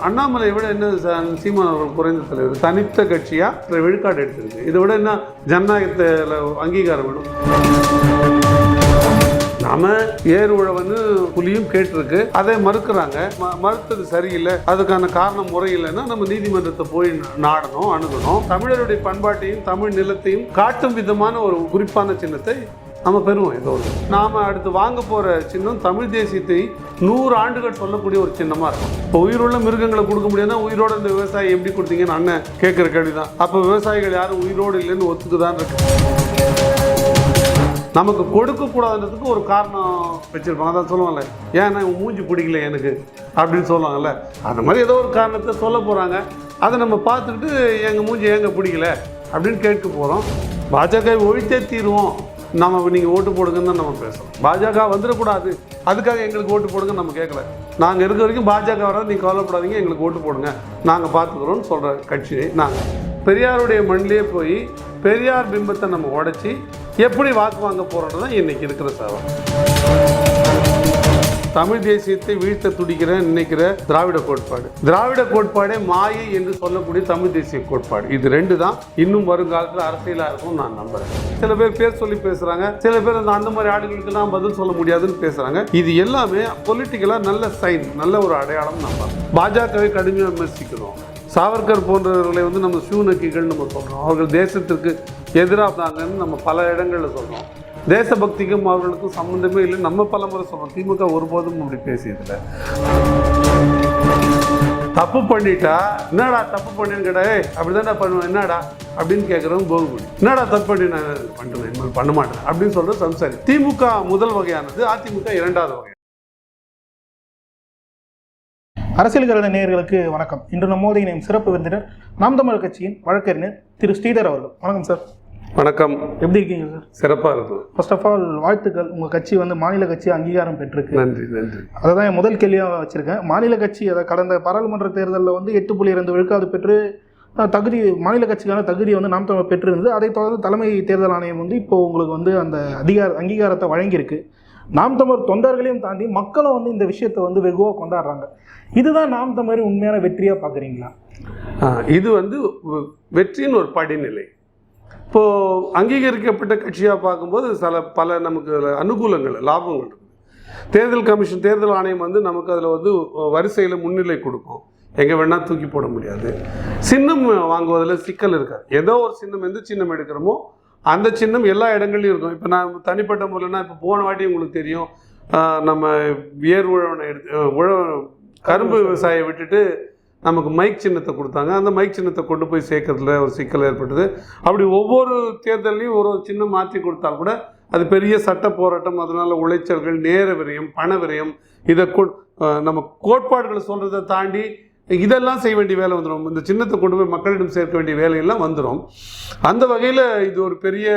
அண்ணாமலை விட என்ன சீமான் அவர்கள் குறைந்த தலைவர். தனித்த கட்சியாக விழுக்காடு எடுத்திருக்கு. இதை விட என்ன ஜனநாயகத்தில் அங்கீகாரம் வேணும். நாம ஏர் உழவன்னு புலியும் கேட்டிருக்கு. அதை மறுக்கிறாங்க. ம- மறுத்தது சரியில்லை. அதுக்கான காரணம் முறையில்லைன்னா நம்ம நீதிமன்றத்தை போய் நாடணும் அணுகணும். தமிழருடைய பண்பாட்டையும் தமிழ் நிலத்தையும் காட்டும் விதமான ஒரு குறிப்பான சின்னத்தை நம்ம பெறுவோம் ஏதோ ஒரு நாம் அடுத்து வாங்க போகிற சின்னம் தமிழ் தேசியத்தை நூறு ஆண்டுகள் சொல்லக்கூடிய ஒரு சின்னமாக இருக்கும். இப்போ உயிருள்ள மிருகங்களை கொடுக்க முடியாதுன்னா உயிரோடு இந்த விவசாயி எப்படி கொடுத்தீங்கன்னு அண்ணன் கேட்குற கேள்விதான். அப்போ விவசாயிகள் யாரும் உயிரோடு இல்லைன்னு ஒத்துக்குதான் இருக்கு. நமக்கு கொடுக்கக்கூடாதுன்றதுக்கு ஒரு காரணம் வச்சுருப்பாங்க. அதான் சொல்லுவாங்கல்ல ஏன்னா இவன் மூஞ்சி பிடிக்கல எனக்கு அப்படின்னு சொல்லுவாங்கல்ல. அந்த மாதிரி ஏதோ ஒரு காரணத்தை சொல்ல போகிறாங்க அதை நம்ம பார்த்துக்கிட்டு எங்கள் மூஞ்சி ஏங்க பிடிக்கல? அப்படின்னு கேட்க போகிறோம் பாஜக ஒழித்தே தீருவோம். நம்ம நீங்கள் ஓட்டு போடுங்கன்னு தான் நம்ம பேசுகிறோம் பாஜக வந்துடக்கூடாது. அதுக்காக எங்களுக்கு ஓட்டு போடுங்கன்னு நம்ம கேட்கல நாங்கள் இருக்க வரைக்கும் பாஜக வராது நீங்கள் கவலைப்படாதீங்க எங்களுக்கு ஓட்டு போடுங்க. நாங்கள் பார்த்துக்குறோம்னு சொல்கிற கட்சி நாங்கள் பெரியாருடைய மண்ணிலே போய் பெரியார் பிம்பத்தை நம்ம உடச்சி எப்படி வாக்கு வாங்க போகிறோன்னு தான் இன்றைக்கி இருக்கிற சவால் தமிழ் தேசியத்தை வீழ்த்த துடிக்கிற நினைக்கிற திராவிட கோட்பாடு. திராவிட கோட்பாடே மாயை என்று சொல்லக்கூடிய தமிழ் தேசிய கோட்பாடு. இது ரெண்டு தான் இன்னும் வருங்காலத்தில் அரசியலாக இருக்கும் நான் நம்புறேன். சில பேர் பேர் சொல்லி பேசுறாங்க. சில பேர் அந்த அந்த மாதிரி ஆடுகளுக்கு நான் பதில் சொல்ல முடியாதுன்னு பேசுறாங்க. இது எல்லாமே பொலிட்டிக்கலாக நல்ல சைன் நல்ல ஒரு அடையாளம் நம்ம பாஜகவை கடுமையாக விமர்சிக்கணும் சாவர்கர் போன்றவர்களை வந்து நம்ம சூனக்கிகள் நம்ம சொல்கிறோம் அவர்கள் தேசத்திற்கு எதிராக நம்ம பல இடங்களில் சொல்கிறோம் தேசபக்திக்கும் அவர்களுக்கும் சம்மந்தமே இல்லை. நம்ம பல முறை சொல்கிறோம் திமுக ஒருபோதும் அப்படி பேசியதில்லை. தப்பு பண்ணிட்டா என்னடா தப்பு பண்ணின்னு கேட்டா ஏய் அப்படிதான்டா பண்ணுவேன். என்னடா? அப்படின்னு கேட்குறவங்க கோகுடி என்னடா தப்பு பண்ணி நான் பண்ணுவேன் இனிமேல் பண்ண மாட்டேன். அப்படின்னு சொல்கிறது சம்சாரி. திமுக முதல் வகையானது அதிமுக இரண்டாவது வகை. அரசியல் கருத நேயர்களுக்கு வணக்கம். இன்று நம்மோடு சிறப்பு விருந்தினர் நாம் தமிழர் கட்சியின் வழக்கறிஞர் திரு ஸ்ரீதர் அவர்கள். வணக்கம் சார். வணக்கம். எப்படி இருக்கீங்க சார் சிறப்பாக இருக்கும். ஃபர்ஸ்ட் ஆஃப் ஆல் வாழ்த்துக்கள். உங்கள் கட்சி வந்து மாநில கட்சி அங்கீகாரம் பெற்றிருக்கு. நன்றி நன்றி. அதை தான் என் முதல் கேள்வியாக வச்சுருக்கேன். மாநில கட்சி அதை கடந்த பாராளுமன்ற தேர்தலில் வந்து எட்டு புள்ளி இரண்டு விழுக்காது பெற்று தகுதி மாநில கட்சிக்கான தகுதியை வந்து நாம் தமிழர் பெற்றிருந்தது. அதைத் தொடர்ந்து தலைமை தேர்தல் ஆணையம் வந்து இப்போ உங்களுக்கு வந்து அந்த அதிகார அங்கீகாரத்தை வழங்கியிருக்கு. நாம் தமிழர் தொண்டர்களையும் தாண்டி மக்களும் வந்து இந்த விஷயத்தை வந்து வெகுவாக கொண்டாடுறாங்க. இதுதான் நாம் தமிழர் உண்மையான வெற்றியாக பார்க்குறீங்களா இது வந்து வெ- வெற்றியின் ஒரு படிநிலை. இப்போது அங்கீகரிக்கப்பட்ட கட்சியாக பார்க்கும்போது சில பல நமக்கு அனுகூலங்கள் லாபங்கள் இருக்குது தேர்தல் கமிஷன் தேர்தல் ஆணையம் வந்து நமக்கு அதில் வந்து வரிசையில் முன்னிலை கொடுக்கும். எங்கே வேணால் தூக்கி போட முடியாது. சின்னம் வாங்குவதில் சிக்கல் இருக்காது. ஏதோ ஒரு சின்னம் எந்த சின்னம் எடுக்கிறோமோ அந்த சின்னம் எல்லா இடங்கள்லையும் இருக்கும். இப்போ நான் தனிப்பட்ட முறையில்னா இப்போ போன வாட்டி உங்களுக்கு தெரியும். நம்ம ஏர் உழவனை எடுத்து அஹ், உழ கரும்பு விவசாயியை விட்டுட்டு நமக்கு மைக் சின்னத்தை கொடுத்தாங்க. அந்த மைக் சின்னத்தை கொண்டு போய் சேர்க்கறதுல ஒரு சிக்கல் ஏற்பட்டது. அப்படி ஒவ்வொரு தேர்தல்லையும் ஒரு ஒரு சின்னம் மாற்றி கொடுத்தால் கூட அது பெரிய சட்ட போராட்டம். அதனால் உளைச்சல்கள் நேர விரயம் பண விரயம் இதை கொ நம்ம கோட்பாடுகளை சொல்கிறத தாண்டி இதெல்லாம் செய்ய வேண்டிய வேலை வந்துடும் இந்த சின்னத்தை கொண்டு போய் மக்களிடம் சேர்க்க வேண்டிய வேலையெல்லாம் வந்துடும் அந்த வகையில் இது ஒரு பெரிய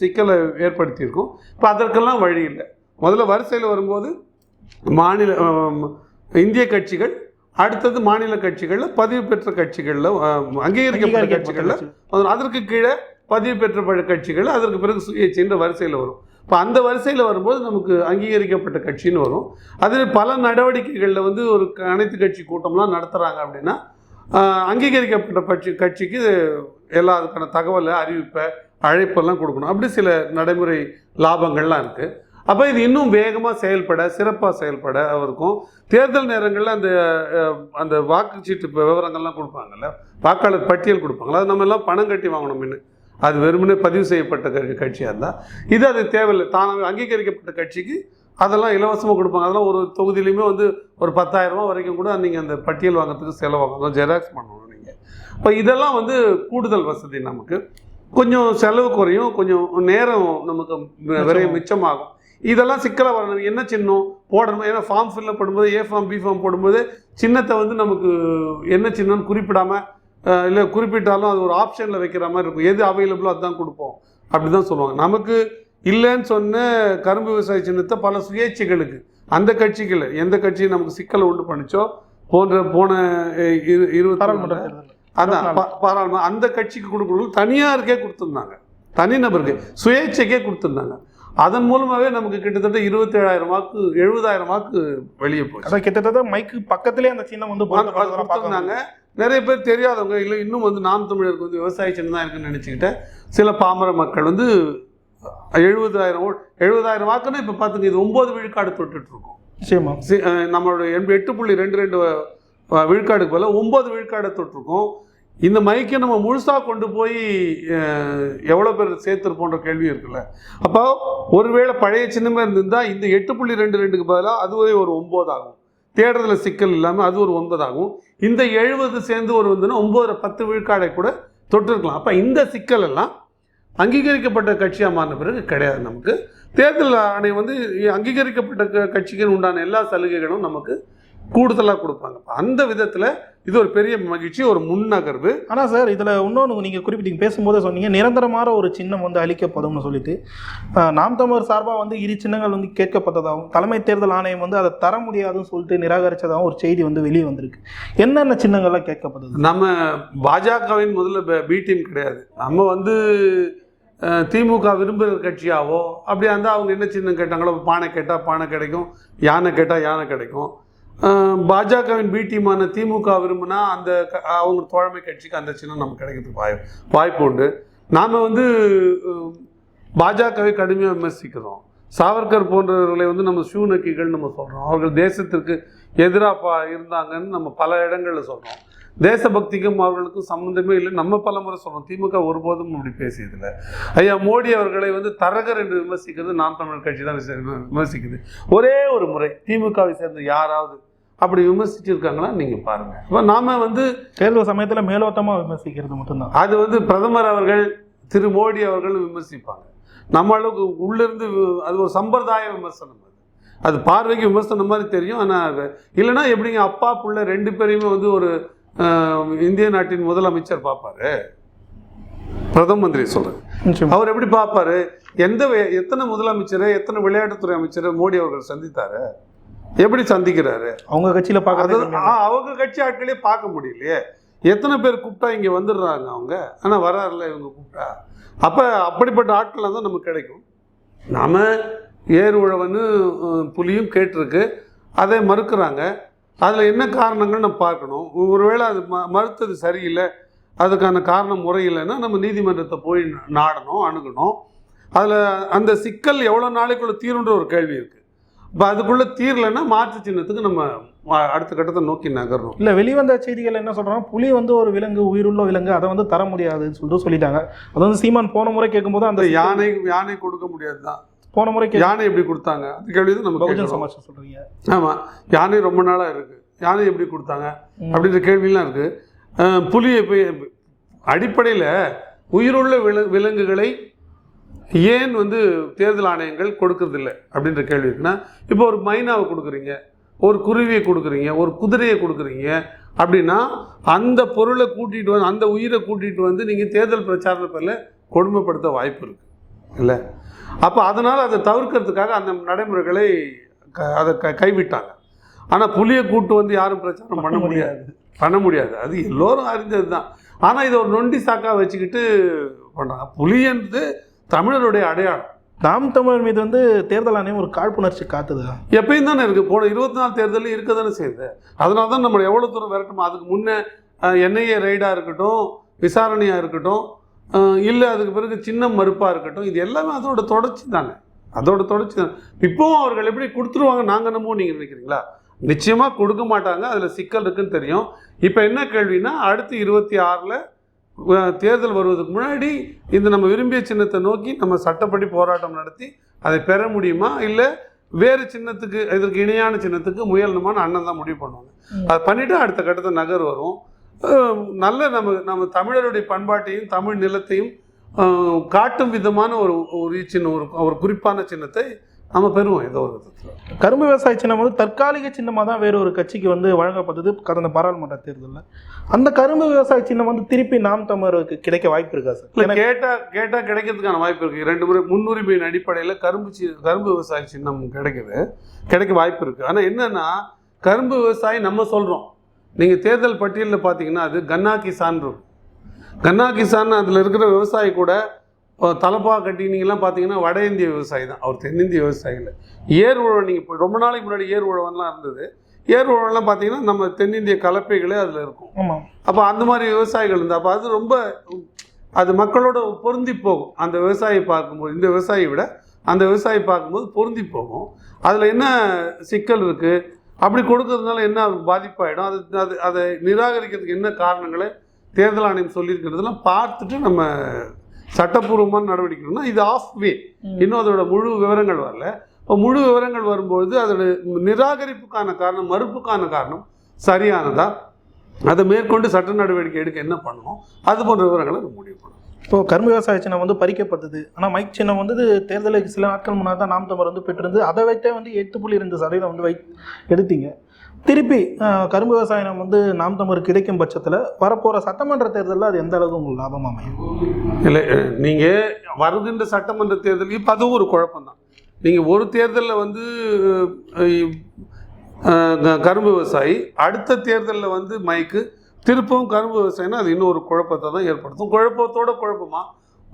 சிக்கலை ஏற்படுத்தியிருக்கும். இப்போ அதற்கெல்லாம் வழி இல்லை. முதல்ல வரிசையில் வரும்போது மாநில இந்திய கட்சிகள் அடுத்தது மாநில கட்சிகளில் பதிவு பெற்ற கட்சிகளில் அங்கீகரிக்கப்பட்ட கட்சிகளில் அது- அதற்கு கீழே பதிவு பெற்ற கட்சிகள் அதற்கு பிறகு சுயேட்சைன்ற வரிசையில் வரும். இப்போ அந்த வரிசையில் வரும்போது நமக்கு அங்கீகரிக்கப்பட்ட கட்சின்னு வரும். அதில் பல நடவடிக்கைகளில் வந்து ஒரு அனைத்து கட்சி கூட்டம்லாம் நடத்துகிறாங்க அப்படின்னா அங்கீகரிக்கப்பட்ட கட்சி கட்சிக்கு எல்லா அதுக்கான தகவலை அறிவிப்பை அழைப்பெல்லாம் கொடுக்கணும். அப்படி சில நடைமுறை லாபங்கள்லாம் இருக்குது அப்போ இது இன்னும் வேகமாக செயல்பட சிறப்பாக செயல்பட இருக்கும் தேர்தல் நேரங்களில் அந்த அந்த வாக்குச்சீட்டு விவரங்கள்லாம் கொடுப்பாங்கல்ல வாக்காளர் பட்டியல் கொடுப்பாங்களா அது நம்ம எல்லாம் பணம் கட்டி வாங்கணும் முன்ன. அது வெறுமனே பதிவு செய்யப்பட்ட கட்சியாக இருந்தால் இது அது தேவையில்லை. தானாக அங்கீகரிக்கப்பட்ட கட்சிக்கு அதெல்லாம் இலவசமாக கொடுப்பாங்க. அதெல்லாம் ஒரு தொகுதியிலையுமே வந்து ஒரு பத்தாயிரம் ரூபாய் வரைக்கும் கூட நீங்கள் அந்த பட்டியல் வாங்குறதுக்கு செலவாகணும் ஜெராக்ஸ் பண்ணணும் நீங்கள் இப்போ இதெல்லாம் வந்து கூடுதல் வசதி நமக்கு. கொஞ்சம் செலவு குறையும் கொஞ்சம் நேரம் நமக்கு விரையும் மிச்சமாகும். இதெல்லாம் சிக்கலாக வரணும். என்ன சின்னம்? போடணும். ஏன்னா ஃபார்ம் ஃபில்அப் பண்ணும்போது ஏ ஃபார்ம் பி ஃபார்ம் போடும்போது சின்னத்தை வந்து நமக்கு என்ன சின்னம்னு குறிப்பிடாமல் இல்லை குறிப்பிட்டாலும் அது ஒரு ஆப்ஷனில் வைக்கிற மாதிரி இருக்கும். எது அவைலபிளோ அதுதான் கொடுப்போம். அப்படி தான் சொல்லுவாங்க. நமக்கு இல்லைன்னு சொன்ன கரும்பு விவசாய சின்னத்தை பல சுயேட்சைகளுக்கு அந்த கட்சிகள் எந்த கட்சி நமக்கு சிக்கலை உண்டு பண்ணிச்சோ போன்ற போன இரு இருபத்தி அதான் பாராளுமன்ற அந்த கட்சிக்கு கொடுக்கணும் தனியாருக்கே கொடுத்துருந்தாங்க. தனிநபருக்கு சுயேட்சைக்கே கொடுத்துருந்தாங்க. அதன் மூலமாகவே நமக்கு கிட்டத்தட்ட இருபத்தேழாயிரம் வாக்கு எழுபதாயிரம் வாக்கு வெளியே போச்சு. கிட்டத்தட்ட மைக்கு பக்கத்திலே அந்த சின்னம் வந்து கொடுத்திருந்தாங்க நிறைய பேர் தெரியாதவங்க இல்லை இன்னும் வந்து நாம் தமிழருக்கு வந்து விவசாய சின்னம் தான் இருக்குன்னு நினச்சிக்கிட்ட சில பாமர மக்கள் வந்து எழுபதாயிரம் எழுபதாயிரம் வாக்குன்னா இப்போ பார்த்துங்க இது ஒம்பது விழுக்காடு தொட்டுட்டு இருக்கோம் நிச்சயமா நம்மளோட எட்டு புள்ளி ரெண்டு ரெண்டு விழுக்காடுக்கு போல ஒம்பது விழுக்காடை தொட்டிருக்கோம். இந்த மைக்கை நம்ம முழுசாக கொண்டு போய் எவ்வளோ பேர் சேர்த்துருப்போன்ற கேள்வி இருக்குல்ல. அப்போ ஒருவேளை பழைய சின்னமாக இருந்திருந்தால் இந்த எட்டு புள்ளி ரெண்டு ரெண்டுக்கு பதிலாக அதுவே ஒரு ஒம்பது ஆகும். தேடுறதுல சிக்கல் இல்லாமல் அது ஒரு ஒன்பதாகும் இந்த எழுபது சேர்ந்து ஒரு வந்துன்னா ஒம்பது பத்து விழுக்காடை கூட தொட்டிருக்கலாம். அப்போ இந்த சிக்கல் எல்லாம் அங்கீகரிக்கப்பட்ட கட்சியாக மாறின பிறகு கிடையாது நமக்கு. தேர்தல் ஆணையம் வந்து அங்கீகரிக்கப்பட்ட க- கட்சிக்கு உண்டான எல்லா சலுகைகளும் நமக்கு கூடுதலாக கொடுப்பாங்க. அந்த விதத்தில் இது ஒரு பெரிய மகிழ்ச்சி ஒரு முன்னகர்வு. ஆனா சார் இதுல இன்னொன்று நீங்க குறிப்பிட்டீங்க பேசும்போதே சொன்னீங்க நிரந்தரமான ஒரு சின்னம் வந்து அளிக்கப்படும்னு சொல்லிட்டு. நாம் தமிழர் சார்பா வந்து இரு சின்னங்கள் வந்து கேட்கப்பட்டதாகவும் தலைமை தேர்தல் ஆணையம் வந்து அதை தர முடியாதுன்னு சொல்லிட்டு நிராகரிச்சதாகவும் ஒரு செய்தி வந்து வெளியே வந்திருக்கு. என்னென்ன சின்னங்கள்லாம் கேட்கப்பட்டது? நம்ம பாஜகவின் முதல்ல ப- டீம் கிடையாது. நம்ம வந்து திமுக விரும்புகிற கட்சியாவோ அப்படியா இருந்தால் அவங்க என்ன சின்னம் கேட்டாங்களோ பானை கேட்டால் பானை கிடைக்கும் யானை கேட்டால் யானை கிடைக்கும். பாஜகவின் பி டீமான திமுக விரும்புனா அந்த க- அவங்க தோழமை கட்சிக்கு அந்த சின்னம் நமக்கு கிடைக்கிறதுக்கு வாய் வாய்ப்பு உண்டு. நாம் வந்து பாஜகவை கடுமையாக விமர்சிக்கிறோம். சாவர்கர் போன்றவர்களை வந்து நம்ம சூநக்கிகள் நம்ம சொல்கிறோம் அவர்கள் தேசத்திற்கு எதிராக இருந்தாங்கன்னு நம்ம பல இடங்களில் சொல்கிறோம் தேசபக்திக்கும் அவர்களுக்கும் சம்மந்தமே இல்லை. நம்ம பல முறை சொல்கிறோம் திமுக ஒருபோதும் அப்படி பேசியதில்லை. ஐயா மோடி அவர்களை வந்து தரகர் என்று விமர்சிக்கிறது. நாம் தமிழர் கட்சி தான் விமர்சிக்குது. ஒரே ஒரு முறை திமுகவை சேர்ந்த யாராவது அப்படி விமர்சிச்சிருக்காங்களா? நீங்கள் பாருங்கள் அப்போ நாம் வந்து தேர்தல் சமயத்துல மேலோட்டமா விமர்சிக்கிறது மட்டும்தான். அது வந்து பிரதமர் அவர்கள் திரு மோடி அவர்கள் விமர்சிப்பாங்க. நம்ம அளவுக்கு உள்ளிருந்து அது ஒரு சம்பிரதாய விமர்சனம் அது. அது பார்வைக்கு விமர்சனம் மாதிரி தெரியும். ஆனால் இல்லைன்னா எப்படிங்க அப்பா புள்ள ரெண்டு பேரையுமே வந்து ஒரு இந்திய நாட்டின் முதலமைச்சர் பார்ப்பாரு? பிரதம மந்திரி சொல்றேன் நிச்சயமா. அவர் எப்படி பார்ப்பாரு? எந்த எத்தனை முதலமைச்சரை எத்தனை விளையாட்டுத்துறை அமைச்சரை மோடி அவர்கள் சந்தித்தாரு? எப்படி சந்திக்கிறாரு? அவங்க கட்சியில பார்க்கறது ஆ, அவங்க கட்சி ஆட்களே பார்க்க முடியலையே. எத்தனை பேர் கூப்பிட்டா இங்கே வந்துடுறாங்க அவங்க? ஆனால் வராருல இவங்க கூப்பிட்டா? அப்போ அப்படிப்பட்ட ஆட்கள் தான் நமக்கு கிடைக்கும். நாம ஏர் உழவன்னு அஹ், புலியும் கேட்டிருக்கு. அதை மறுக்கிறாங்க. அதில் என்ன காரணங்கள் நம்ம பார்க்கணும். ஒருவேளை அது ம மறுத்தது சரியில்லை. அதுக்கான காரணம் முறையில்லைன்னா நம்ம நீதிமன்றத்தை போய் நாடணும் அணுகணும். அதில் அந்த சிக்கல் எவ்வளோ நாளைக்குள்ள தீருன்ற ஒரு கேள்வி இருக்குது இப்போ அதுக்குள்ளே தீரலைன்னா மாற்று சின்னத்துக்கு நம்ம அடுத்த கட்டத்தை நோக்கி நகர்றோம். இல்ல வெளிவந்த செய்திகள் என்ன சொல்றாங்க? புலி வந்து ஒரு விலங்கு உயிருள்ள விலங்கு அதை வந்து தர முடியாதுன்னு சொல்லிட்டு சொல்லிட்டாங்க. அது வந்து சீமான் போன முறை கேட்கும்போது அந்த யானை யானை கொடுக்க முடியாது தான் போன முறை யானை எப்படி கொடுத்தாங்க? அந்த கேள்வி தான் நம்ம பகுஜன். சமாஜ் சொல்றீங்க. ஆமாம் யானை ரொம்ப நாளாக இருக்குது யானை எப்படி கொடுத்தாங்க. அப்படின்ற கேள்விலாம் இருக்குது புலியை போய் அடிப்படையில் உயிருள்ள வில விலங்குகளை ஏன் வந்து தேர்தல் ஆணையங்கள் கொடுக்கறதில்ல அப்படின்ற கேள்வி இருக்குன்னா இப்போ ஒரு மைனாவை கொடுக்குறீங்க ஒரு குருவியை கொடுக்குறீங்க ஒரு குதிரையை கொடுக்குறீங்க அப்படின்னா அந்த பொருளை கூட்டிகிட்டு வந்து அந்த உயிரை கூட்டிகிட்டு வந்து நீங்கள் தேர்தல் பிரச்சார பேரில் கொடுமைப்படுத்த வாய்ப்பு இருக்குது இல்லை? அப்போ அதனால் அதை தவிர்க்கிறதுக்காக அந்த நடைமுறைகளை க அதை க கைவிட்டாங்க. ஆனால் புலியை கூட்டு வந்து யாரும் பிரச்சாரம் பண்ண முடியாது. பண்ண முடியாது. அது எல்லோரும் அறிஞ்சது தான் ஆனால் இதை ஒரு நொண்டி சாக்கா வச்சுக்கிட்டு பண்ணுறாங்க புலின்றது தமிழருடைய அடையாளம். நாம் தமிழர் மீது வந்து தேர்தல் ஆணையம் ஒரு காழ்ப்புணர்ச்சி காத்துதா. எப்பயும் தானே இருக்குது போன இருபத்தி நாலு தேர்தலில் இருக்க தானே செய்யுது அதனால தான் நம்ம எவ்வளோ தூரம் விரட்டுமா அதுக்கு முன்னே என்ஐஏ ரைடாக இருக்கட்டும் விசாரணையாக இருக்கட்டும் இல்லை அதுக்கு பிறகு சின்ன மறுப்பாக இருக்கட்டும் இது எல்லாமே அதோட தொடர்ச்சி தானே. அதோட தொடர்ச்சி தான். இப்போவும் அவர்கள் எப்படி கொடுத்துருவாங்க? நாங்கள் என்னமோ நீங்கள் நினைக்கிறீங்களா? நிச்சயமாக கொடுக்க மாட்டாங்க. அதில் சிக்கல் இருக்குன்னு தெரியும். இப்போ என்ன கேள்வினா அடுத்து இருபத்தி ஆறில் தேர்தல் வருவதுக்கு முன்னாடி இந்த நம்ம விரும்பிய சின்னத்தை நோக்கி நம்ம சட்டப்படி போராட்டம் நடத்தி அதை பெற முடியுமா? இல்லை வேறு சின்னத்துக்கு இதற்கு இணையான சின்னத்துக்கு முயலணுமான்னு அண்ணன் தான் முடிவு பண்ணுவாங்க. அதை பண்ணிவிட்டு அடுத்த கட்டத்தை நகர் வரும். நல்ல நம்ம நம்ம தமிழருடைய பண்பாட்டையும் தமிழ் நிலத்தையும் காட்டும் விதமான ஒரு ஒரு சின்ன ஒரு ஒரு குறிப்பான சின்னத்தை நம்ம பெறுவோம் ஏதோ ஒரு விதத்தில். கரும்பு விவசாய சின்னம் வந்து தற்காலிக சின்னமாக தான் வேற ஒரு கட்சிக்கு வந்து வழங்கப்பட்டது கடந்த பாராளுமன்ற தேர்தலில். அந்த கரும்பு விவசாய சின்னம் வந்து திருப்பி நாம் தமிழருக்கு கிடைக்க வாய்ப்பு இருக்கா சார்? இல்லை கேட்டால் கேட்டால் கிடைக்கிறதுக்கான வாய்ப்பு இருக்குது ரெண்டு முறை முன்னுரிமையின் அடிப்படையில் கரும்பு சி கரும்பு விவசாய சின்னம் கிடைக்குது. கிடைக்க வாய்ப்பு இருக்குது ஆனால் என்னென்னா கரும்பு விவசாயி நம்ம சொல்கிறோம் நீங்கள் தேர்தல் பட்டியலில் பார்த்தீங்கன்னா அது கன்னா கிசான் இருக்கும் கன்னா கிசான் அதில் இருக்கிற விவசாயி கூட இப்போ தலப்பா கட்டினீங்கலாம் பார்த்தீங்கன்னா வட இந்திய விவசாயி தான். அவர் தென்னிந்திய விவசாயி இல்லை. ஏர் உழவன் நீங்கள் இப்போ ரொம்ப நாளைக்கு முன்னாடி ஏர் உழவன்லாம் இருந்தது. ஏர் உழவன்லாம் பார்த்தீங்கன்னா நம்ம தென்னிந்திய கலப்பைகளே அதில் இருக்கும். ஆமாம் அப்போ அந்த மாதிரி விவசாயிகள் இருந்தால் அப்போ அது ரொம்ப அது மக்களோட பொருந்தி போகும். அந்த விவசாயியை பார்க்கும்போது இந்த விவசாயியை விட அந்த விவசாயி பார்க்கும்போது பொருந்தி போகும். அதில் என்ன சிக்கல் இருக்குது அப்படி கொடுக்கறதுனால என்ன அவருக்கு பாதிப்பாயிடும்? அது அது அதை நிராகரிக்கிறதுக்கு என்ன காரணங்களை தேர்தல் ஆணையம் சொல்லியிருக்கிறதெல்லாம் பார்த்துட்டு நம்ம சட்டப்பூர்வமான நடவடிக்கைனா இது ஆஃப் வே இன்னும் அதோட முழு விவரங்கள் வரல. இப்போ முழு விவரங்கள் வரும்பொழுது அதோட நிராகரிப்புக்கான காரணம் மறுப்புக்கான காரணம் சரியானதா? அதை மேற்கொண்டு சட்ட நடவடிக்கை எடுக்க என்ன பண்ணணும்? அது போன்ற விவரங்களை நம்ம முடிவு பண்ணணும். இப்போ கரும்பு விவசாய சின்னம் வந்து பறிக்கப்பட்டது ஆனால் மைக் சின்னம் வந்து தேர்தலுக்கு சில நாட்கள் முன்னாடி தான் நாம் தமிழர் வந்து பெற்றிருந்து அதை வைத்தே வந்து எட்டு புள்ளி ரெண்டு சதவீதம் வந்து வை எடுத்தீங்க. திருப்பி கரும்பு விவசாயம் வந்து நாம் தமிழ் கிடைக்கும் பட்சத்தில் வரப்போகிற சட்டமன்ற தேர்தலில் அது எந்த அளவுக்கு உங்களுக்கு லாபம் அமையும்? இல்லை நீங்கள் வருகின்ற சட்டமன்ற தேர்தல் இப்போ அதுவும் ஒரு குழப்பம்தான். நீங்கள் ஒரு தேர்தலில் வந்து கரும்பு விவசாயி அடுத்த தேர்தலில் வந்து மைக்கு திருப்பவும் கரும்பு விவசாயினா அது இன்னும் ஒரு குழப்பத்தை தான் ஏற்படுத்தும். குழப்பத்தோட குழப்பமாக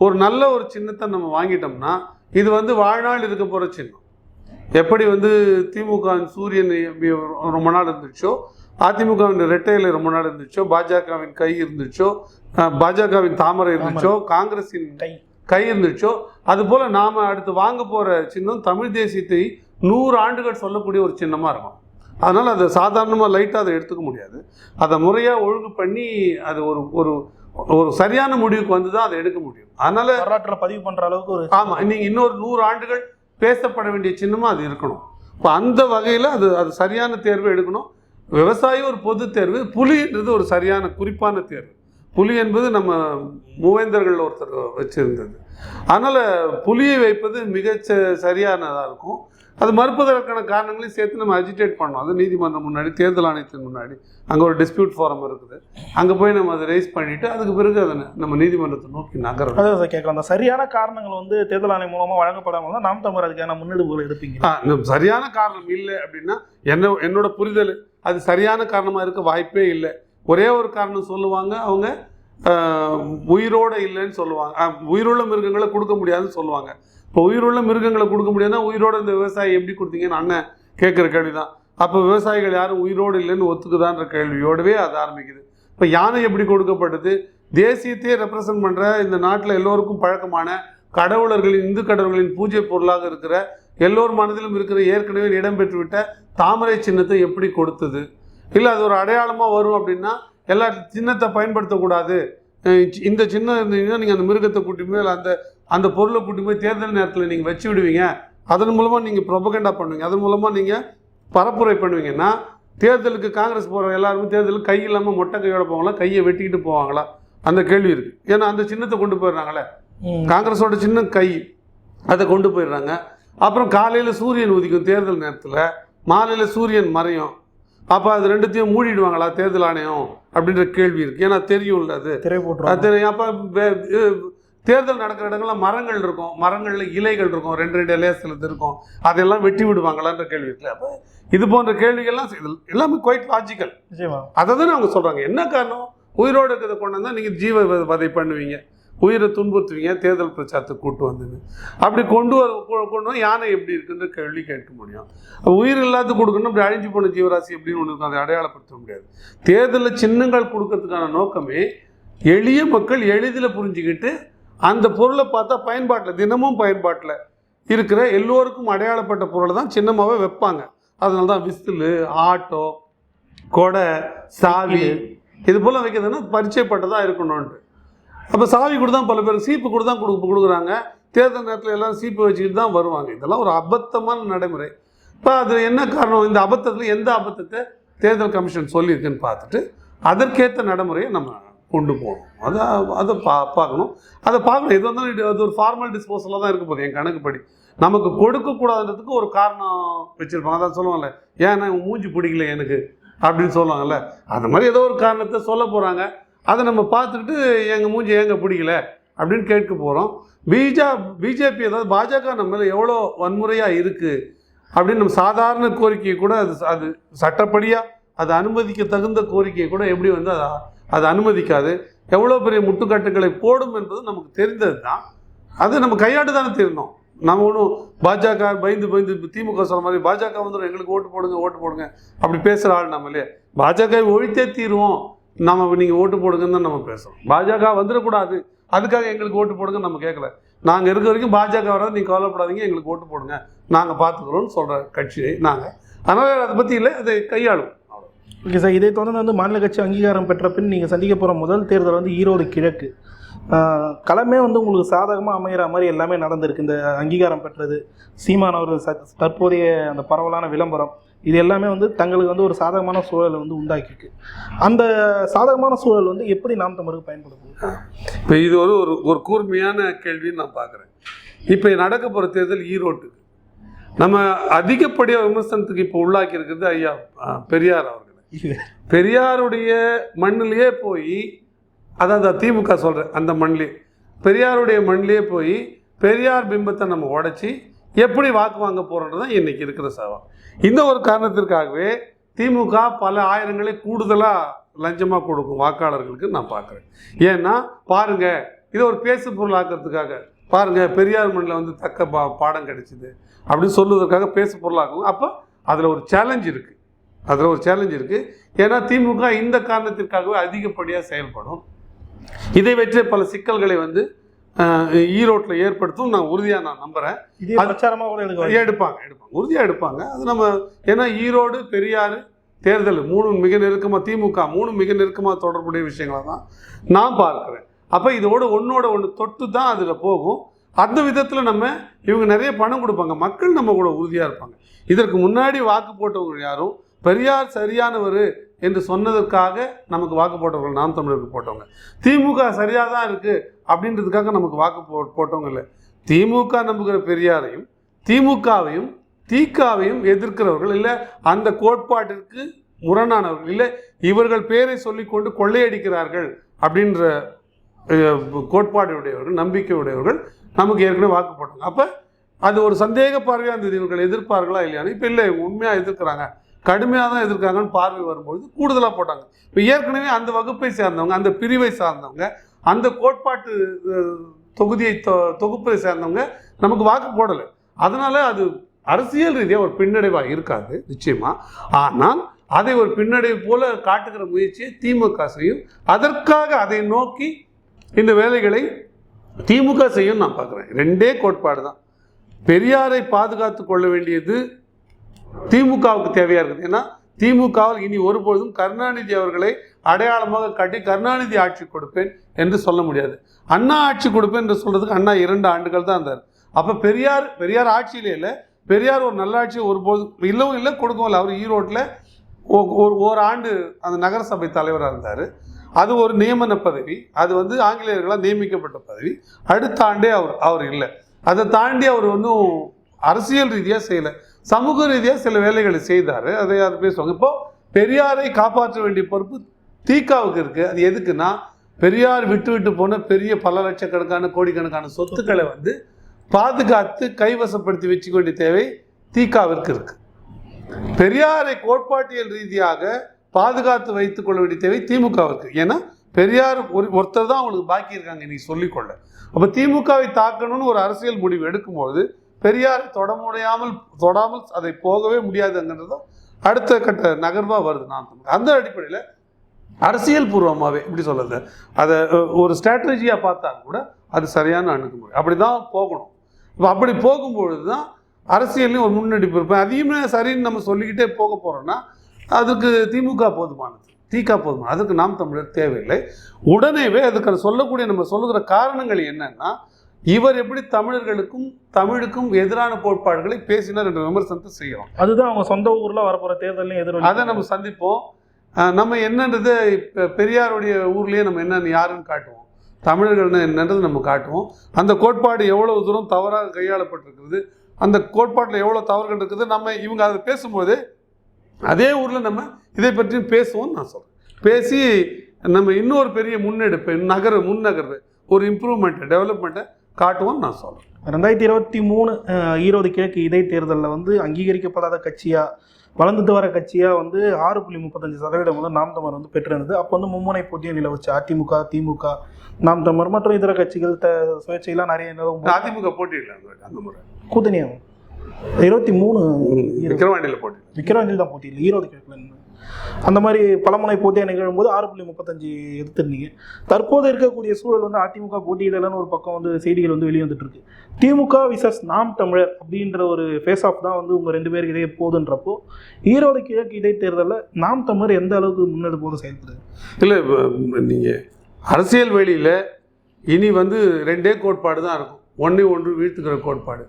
ஒரு நல்ல ஒரு சின்னத்தை நம்ம வாங்கிட்டோம்னா இது வந்து வாழ்நாள் இருக்க போகிற சின்னம். எப்படி வந்து திமுக சூரியன் ரொம்ப நாள் இருந்துச்சோ அதிமுகவின் ரெட்டையில ரொம்ப நாள் இருந்துச்சோ பாஜகவின் கை இருந்துச்சோ பாஜகவின் தாமரை இருந்துச்சோ காங்கிரஸின் கை. கை இருந்துச்சோ அதுபோல் நாம் அடுத்து வாங்க போகிற சின்னம் தமிழ் தேசியத்தை நூறு ஆண்டுகள் சொல்லக்கூடிய ஒரு சின்னமாக இருக்கும். அதனால் அதை சாதாரணமாக லைட்டாக அதை எடுத்துக்க முடியாது. அதை முறையாக ஒழுங்கு பண்ணி அது ஒரு ஒரு ஒரு சரியான முடிவுக்கு வந்து தான் அதை எடுக்க முடியும். அதனால் வரலாற்றில் பதிவு பண்ணுற அளவுக்கு ஒரு ஆமாம் நீங்கள் இன்னொரு நூறு ஆண்டுகள் பேசப்பட வேண்டிய சின்னமாக அது இருக்கணும். இப்போ அந்த வகையில் அது அது சரியான தேர்வு எடுக்கணும். விவசாயி ஒரு பொது தேர்வு புலின்றது ஒரு சரியான குறிப்பான தேர்வு. புலி என்பது நம்ம மூவேந்தர்கள் ஒருத்தர் வச்சுருந்தது. அதனால் புலியை வைப்பது மிகச்ச சரியானதாக இருக்கும். அது மறுப்பதற்கான காரணங்களையும் சேர்த்து நம்ம அஜிடேட் பண்ணோம் அது நீதிமன்றம் முன்னாடி தேர்தல் ஆணையத்தின் முன்னாடி. அங்கே ஒரு டிஸ்பியூட் ஃபாரம் இருக்குது. அங்கே போய் நம்ம அதை ரைஸ் பண்ணிவிட்டு அதுக்கு பிறகு அதை நம்ம நீதிமன்றத்தை நோக்கி நகரணும். அதான் சார் கேட்கலாம் அந்த சரியான காரணங்கள் வந்து தேர்தல் ஆணையம் மூலமாக வழங்கப்படாமல் தான் நாம் தமிழர் அதுக்கான முன்னெடுப்புகள் எடுப்பீங்க. சரியான காரணம் இல்லை அப்படின்னா என்ன என்னோட புரிதல் அது சரியான காரணமாக இருக்க வாய்ப்பே இல்லை. ஒரே ஒரு காரணம் சொல்லுவாங்க அவங்க உயிரோட இல்லைன்னு சொல்லுவாங்க. உயிருள்ள மிருகங்களை கொடுக்க முடியாதுன்னு சொல்லுவாங்க. இப்போ உயிருள்ள மிருகங்களை கொடுக்க முடியாதுன்னா உயிரோட இந்த விவசாயி எப்படி கொடுத்தீங்கன்னு அண்ணன் கேட்குற கேள்வி தான் அப்போ விவசாயிகள் யாரும் உயிரோடு இல்லைன்னு ஒத்துக்குதான்ற கேள்வியோடவே அது ஆரம்பிக்குது. இப்போ யானை எப்படி கொடுக்கப்பட்டது? தேசியத்தையே ரெப்ரசன்ட் பண்ணுற இந்த நாட்டில் எல்லோருக்கும் பழக்கமான கடவுளர்களின் இந்து கடவுள்களின் பூஜை பொருளாக இருக்கிற எல்லோர் மனதிலும் இருக்கிற ஏற்கனவே இடம்பெற்றுவிட்ட தாமரை சின்னத்தை எப்படி கொடுத்தது? இல்லை அது ஒரு அடையாளமாக வரும் அப்படின்னா எல்லா சின்னத்தை பயன்படுத்தக்கூடாது. இந்த சின்னம் இருந்தீங்கன்னா நீங்கள் அந்த மிருகத்தை கூட்டி போய் அந்த அந்த பொருளை கூட்டி போய் தேர்தல் நேரத்தில் நீங்கள் வச்சு விடுவீங்க. அதன் மூலமாக நீங்கள் ப்ரொபகண்டா பண்ணுவீங்க. அதன் மூலமாக நீங்கள் பரப்புரை பண்ணுவீங்கன்னா தேர்தலுக்கு காங்கிரஸ் போகிற எல்லாருமே தேர்தலுக்கு கை இல்லாமல் மொட்டை கையோட போவாங்களா? கையை வெட்டிக்கிட்டு போவாங்களா? அந்த கேள்வி இருக்குது ஏன்னா அந்த சின்னத்தை கொண்டு போயிடுறாங்களே. காங்கிரஸோட சின்ன கை அதை கொண்டு போயிடுறாங்க. அப்புறம் காலையில் சூரியன் உதிக்கும் தேர்தல் நேரத்தில் மாலையில் சூரியன் மறையும். அப்போ அது ரெண்டுத்தையும் மூடிடுவாங்களா? தேர்தல் ஆணையம் அப்படின்ற கேள்வி இருக்குது ஏன்னா தெரியும்ல அது. திரை தெரியும். அப்போ தேர்தல் நடக்கிற இடங்கள்ல மரங்கள் இருக்கும். மரங்கள்ல இலைகள் இருக்கும். ரெண்டு ரெண்டு இலையா சிலது இருக்கும். அதெல்லாம் வெட்டி விடுவாங்களான்ற கேள்வி இருக்குல்ல. அப்போ இது போன்ற கேள்விகள்லாம் இது எல்லாமே குவைட் லாஜிக்கல் அதை தானே அவங்க சொல்கிறாங்க என்ன காரணம்? உயிரோடு இருக்கிறத கொண்டு வந்தால் நீங்கள் ஜீவ வதை பண்ணுவீங்க. உயிரை துன்புறுத்துவீங்க. தேர்தல் பிரச்சாரத்துக்கு கூட்டு வந்துன்னு அப்படி கொண்டு வர கொண்டு வந்து யானை எப்படி இருக்குன்ற கேள்வி கேட்க முடியும். உயிர் இல்லாத கொடுக்கணும் அப்படி அழிஞ்சு போன ஜீவராசி எப்படின்னு ஒன்று இருக்கும். அதை அடையாளப்படுத்த முடியாது. தேர்தலில் சின்னங்கள் கொடுக்கறதுக்கான நோக்கமே எளிய மக்கள் எளிதில் புரிஞ்சுக்கிட்டு அந்த பொருளை பார்த்தா பயன்பாட்டில் தினமும் பயன்பாட்டில் இருக்கிற எல்லோருக்கும் அடையாளப்பட்ட பொருளை தான் சின்னமாகவே வைப்பாங்க. அதனால தான் விசிலு ஆட்டோ கொடை சாவி இது. போல் வைக்கிறதுனா பரிச்சயப்பட்டதாக இருக்கணும்ன்ட்டு. அப்போ சாவி கூட தான் பல பேர் சீப்பு கூட தான் கொடு கொடுக்குறாங்க. தேர்தல் நேரத்தில் எல்லாரும் சீப்பு வச்சுக்கிட்டு தான் வருவாங்க. இதெல்லாம் ஒரு அபத்தமான நடைமுறை. இப்போ அது என்ன காரணம்? இந்த அபத்தத்தில் எந்த அபத்தத்தை தேர்தல் கமிஷன் சொல்லியிருக்குன்னு பார்த்துட்டு அதற்கேற்ற நடைமுறையை நம்ம கொண்டு போகணும். அதை அதை பா பார்க்கணும். அதை பார்க்கணும். எது வந்தாலும் அது ஒரு ஃபார்மல் டிஸ்போசலாக தான் இருக்க போகுது. என் கணக்குப்படி. நமக்கு கொடுக்கக்கூடாதுன்றதுக்கு ஒரு காரணம் வச்சுருப்பாங்க. அதான் சொல்லுவாங்கல்ல ஏன்னா இவன் மூஞ்சி பிடிக்கல எனக்கு. அப்படின்னு சொல்லுவாங்கல்ல. அந்த மாதிரி ஏதோ ஒரு காரணத்தை சொல்ல போகிறாங்க அதை நம்ம பார்த்துக்கிட்டு எங்கள் மூஞ்சி ஏங்க பிடிக்கல? அப்படின்னு கேட்க போகிறோம் பிஜா பிஜேபி அதாவது பாஜக நம்ம மேலே எவ்வளோ வன்முறையாக இருக்குது அப்படின்னு நம்ம சாதாரண கோரிக்கையை கூட அது அது சட்டப்படியாக அது அனுமதிக்க தகுந்த கோரிக்கையை கூட எப்படி வந்து அதை அது அனுமதிக்காது. எவ்வளோ பெரிய முட்டுக்கட்டுகளை போடும் என்பது நமக்கு தெரிந்தது தான் அது நம்ம கையாண்டு தானே தீரணும். நம்ம ஒன்றும் பாஜக பயந்து பயந்து திமுக சொல்கிற மாதிரி பாஜக வந்துடும் எங்களுக்கு ஓட்டு போடுங்க ஓட்டு போடுங்க. அப்படி பேசுகிற ஆள் நம்ம பாஜக ஒழித்தே தீருவோம். நம்ம நீங்கள் ஓட்டு போடுங்கன்னு தான் நம்ம பேசுகிறோம் பாஜக வந்துடக்கூடாது. அதுக்காக எங்களுக்கு ஓட்டு போடுங்கன்னு நம்ம கேட்கல நாங்கள் இருக்க வரைக்கும் பாஜக வராது நீங்கள் கவலைப்படாதீங்க எங்களுக்கு ஓட்டு போடுங்க. நாங்கள் பார்த்துக்குறோம்னு சொல்கிற கட்சியை நாங்கள் அதனால் அதை பற்றி இல்லை அதை கையாளும். ஓகே சார் இதை தொடர்ந்து வந்து மாநில கட்சி அங்கீகாரம் பெற்ற பின் நீங்கள் சந்திக்க போகிற முதல் தேர்தல் வந்து ஈரோடு கிழக்கு. களமே வந்து உங்களுக்கு சாதகமாக அமைகிற மாதிரி எல்லாமே நடந்திருக்கு. இந்த அங்கீகாரம் பெற்றது சீமான் அவர்கள் தற்போதைய அந்த பரவலான விளம்பரம் இது எல்லாமே வந்து தங்களுக்கு வந்து ஒரு சாதகமான சூழலை வந்து உண்டாக்கியிருக்கு. அந்த சாதகமான சூழல் வந்து எப்படி நாம் தமிழுக்கு பயன்படுது இப்போ இது ஒரு ஒரு ஒரு கூர்மையான கேள்வின்னு நான் பார்க்குறேன் இப்போ நடக்க போகிற தேர்தல் ஈரோட்டுக்கு. நம்ம அதிகப்படியாக விமர்சனத்துக்கு இப்போ உள்ளாக்கி இருக்கிறது ஐயா பெரியார் அவர்கள். பெரியாருடைய மண்ணிலேயே போய் அதான் அந்த திமுக சொல்கிறேன் அந்த மண்ணிலே. பெரியாருடைய மண்ணிலேயே போய் பெரியார் பிம்பத்தை நம்ம உடச்சி எப்படி வாக்கு வாங்க போகிறோன்றது தான் இன்றைக்கி இருக்கிற சவால். இந்த ஒரு காரணத்திற்காகவே திமுக பல ஆயிரங்களே கூடுதலாக லஞ்சமாக கொடுக்கும் வாக்காளர்களுக்கு நான் பார்க்குறேன். ஏன்னா பாருங்கள் இதை ஒரு பேசு பொருளாக்கிறதுக்காக பாருங்கள் பெரியார் மண்ணில் வந்து தக்க பா பாடம் கிடைச்சிது. அப்படின்னு சொல்லுவதற்காக பேசு பொருளாக்கும் அப்போ அதில் ஒரு சேலஞ்ச் இருக்குது அதில் ஒரு சேலஞ்ச் இருக்குது ஏன்னா திமுக இந்த காரணத்திற்காகவே அதிகப்படியாக செயல்படும். இதை வச்சே பல சிக்கல்களை வந்து ஈரோட்டில் ஏற்படுத்தும். நான் உறுதியாக நான் நம்புகிறேன் பிரச்சாரமாக கூட எடுப்பாங்க எடுப்பாங்க. உறுதியாக எடுப்பாங்க. அது நம்ம ஏன்னா ஈரோடு பெரியார் தேர்தல் மூணு மிக நெருக்கமாக திமுக மூணு மிக நெருக்கமாக தொடர்புடைய விஷயங்களை தான் நான் பார்க்குறேன். அப்போ இதோட ஒன்றோட ஒன்று தொட்டு தான் அதில் போகும். அந்த விதத்தில் நம்ம இவங்க நிறைய பணம் கொடுப்பாங்க. மக்கள் நம்ம கூட உறுதியாக இருப்பாங்க. இதற்கு முன்னாடி வாக்கு போட்டவங்க யாரும் பெரியார் சரியானவர் என்று சொன்னதற்காக நமக்கு வாக்கு போட்டவர்கள் நாம் தமிழருக்கு போட்டவங்க. திமுக சரியாக தான் இருக்குது அப்படின்றதுக்காக நமக்கு வாக்கு போ போட்டவங்க இல்லை. திமுக நம்புகிற பெரியாரையும் திமுகவையும் தீக்காவையும் எதிர்க்கிறவர்கள் இல்லை அந்த கோட்பாட்டிற்கு முரணானவர்கள் இல்லை இவர்கள் பேரை சொல்லிக்கொண்டு கொள்ளையடிக்கிறார்கள் அப்படின்ற கோட்பாடுடையவர்கள் கோட்பாடு உடையவர்கள் நம்பிக்கை உடையவர்கள் நமக்கு ஏற்கனவே வாக்கு போட்டாங்க. அப்போ அது ஒரு சந்தேக பார்வையாக இருந்தது இவர்கள் எதிர்ப்பார்களா இல்லையான்னு இப்போ இல்லை உண்மையாக எதிர்க்கிறாங்க. கடுமையாக தான் எதிர்க்காங்கன்னு பார்வை வரும்பொழுது கூடுதலாக போட்டாங்க. இப்போ ஏற்கனவே அந்த வகுப்பை சேர்ந்தவங்க அந்த பிரிவை சார்ந்தவங்க அந்த கோட்பாட்டு தொகுதியை தொ தொகுப்பை சேர்ந்தவங்க நமக்கு வாக்கு போடலை. அதனால அது அரசியல் ரீதியாக ஒரு பின்னடைவாக இருக்காது நிச்சயமாக ஆனால் அதை ஒரு பின்னடைவு போல காட்டுகிற முயற்சியை திமுக செய்யும். அதற்காக அதை நோக்கி இந்த வேலைகளை திமுக செய்யும் நான் பார்க்குறேன். ரெண்டே கோட்பாடு தான். பெரியாரை பாதுகாத்து கொள்ள வேண்டியது திமுகவுக்கு தேவையாக இருக்குது. ஏன்னா திமுகவில் இனி ஒருபொழுதும் கருணாநிதி அவர்களை அடையாளமாக காட்டி கருணாநிதி ஆட்சி கொடுப்பேன் என்று சொல்ல முடியாது. அண்ணா ஆட்சி கொடுப்பேன் என்று சொல்கிறதுக்கு அண்ணா இரண்டு ஆண்டுகள் தான் இருந்தார். அப்போ பெரியார் பெரியார் ஆட்சியிலே இல்லை. பெரியார் ஒரு நல்லாட்சி ஒருபோது இல்லவும் இல்லை கொடுக்கவும் இல்லை. அவர் ஈரோட்டில் ஒரு ஓராண்டு அந்த நகரசபை தலைவராக இருந்தார். அது ஒரு நியமன பதவி. அது வந்து ஆங்கிலேயர்களால் நியமிக்கப்பட்ட பதவி. அடுத்த ஆண்டே அவர் அவர் இல்லை. அதை தாண்டி அவர் ஒன்றும் அரசியல் ரீதியாக செய்யலை. சமூக ரீதியாக சில வேலைகளை செய்தார். அதை அது பேசுவாங்க. இப்போ பெரியாரை காப்பாற்ற வேண்டிய பொறுப்பு தீக்காவுக்கு இருக்குது அது எதுக்குன்னா பெரியார் விட்டு விட்டு போன பெரிய பல லட்சக்கணக்கான கோடிக்கணக்கான சொத்துக்களை வந்து பாதுகாத்து கைவசப்படுத்தி வச்சுக்க வேண்டிய தேவை தீக்காவிற்கு இருக்கு. பெரியாரை கோட்பாட்டியல் ரீதியாக பாதுகாத்து வைத்துக் கொள்ள வேண்டிய தேவை திமுகவிற்கு. ஏன்னா பெரியார் ஒரு ஒருத்தர் தான் அவங்களுக்கு பாக்கி இருக்காங்க. இன்னைக்கு சொல்லிக்கொள்ள. அப்போ திமுகவை தாக்கணும்னு ஒரு அரசியல் முடிவு எடுக்கும்போது பெரியாரை தொட முடியாமல் தொடாமல் அதை போகவே முடியாதுங்கிறது அடுத்த கட்ட நகர்வாக வருது நான் அந்த அடிப்படையில் அரசியல் பூர்வமாகவே இப்படி சொல்லுது அதை ஒரு ஸ்ட்ராட்டஜியாக பார்த்தா கூட அது சரியான அணுகுமுறை. அப்படி தான் போகணும். இப்போ அப்படி போகும்பொழுது தான் அரசியல்லையும் ஒரு முன்னெடுப்பு இருப்பேன் அதையுமே சரின்னு நம்ம சொல்லிக்கிட்டே போக போகிறோன்னா அதுக்கு திமுக போதுமானது. தீகா போதுமானது. அதுக்கு நாம் தமிழர் தேவையில்லை. உடனேவே அதுக்கு சொல்லக்கூடிய நம்ம சொல்லுகிற காரணங்கள் என்னன்னா இவர் எப்படி தமிழர்களுக்கும் தமிழுக்கும் எதிரான கோட்பாடுகளை பேசினார் என்ற விமர்சனத்தை செய்கிறோம் அதுதான் அவங்க சொந்த ஊரில் வரப்போகிற தேர்தலையும் எதிர்வழி அதை நம்ம சந்திப்போம். நம்ம என்னன்றது இப்போ பெரியாருடைய ஊர்லேயே நம்ம என்னன்னு யாருன்னு காட்டுவோம். தமிழர்கள்னு என்னன்றது நம்ம காட்டுவோம். அந்த கோட்பாடு எவ்வளவு தூரம் தவறாக கையாளப்பட்டிருக்கிறது அந்த கோட்பாட்டில் எவ்வளோ தவறுகள் இருக்குது நம்ம இவங்க அதை பேசும்போது அதே ஊரில் நம்ம இதை பற்றியும் பேசுவோம்னு நான் சொல்கிறேன் பேசி நம்ம இன்னொரு பெரிய முன்னெடுப்பு நகர் முன்னகர்வு ஒரு இம்ப்ரூவ்மெண்ட்டை டெவலப்மெண்ட்டை காட்டுவோம்னு நான் சொல்கிறேன் ரெண்டாயிரத்தி இருபத்தி மூணு ஈரோடு கிழக்கு இடைத்தேர்தலில் வந்து அங்கீகரிக்கப்படாத கட்சியாக வளர்ந்துட்டு வர கட்சியாக வந்து ஆறு புள்ளி முப்பத்தஞ்சு சதவீதம் வந்து நாம் தமிழர் வந்து பெற்றிருந்தது. அப்போ வந்து மும்முனை போட்டியை நிலவச்சு. அதிமுக திமுக நாம் தமிழர் மற்றும் இதர கட்சிகள் த சுயேட்சையெல்லாம் நிறைய நிலவும் அதிமுக போட்டியிடல அந்த முறை. கூட்டணியாகும் இருபத்தி மூணு விக்கிரவாண்டியில் போட்டி விக்கிரவாண்டியில் தான் போட்டி இல்லை. ஈரோடு கிழக்கில் அந்த மாதிரி பழமுனை போட்டியாக நிகழும்போது ஆறு புள்ளி முப்பத்தஞ்சு எடுத்துருந்தீங்க. தற்போது இருக்கக்கூடிய சூழல் வந்து அதிமுக போட்டியிடலன்னு ஒரு பக்கம் வந்து செய்திகள் வந்து வெளியே வந்துட்டு இருக்கு திமுக விசஸ் நாம் தமிழர் அப்படின்ற ஒரு ஃபேஸ் ஆஃப் தான் வந்து உங்கள் ரெண்டு பேருக்கு இடையே போகுதுன்றப்போ ஈரோடு கிழக்கு இடைத்தேர்தலில் நாம் தமிழர் எந்த அளவுக்கு முன்னெடு போது செயல்படுது? இல்லை நீங்கள் அரசியல் வெளியில் இனி வந்து ரெண்டே கோட்பாடு தான் இருக்கும். ஒன்று ஒன்று வீழ்த்துக்கிற கோட்பாடு.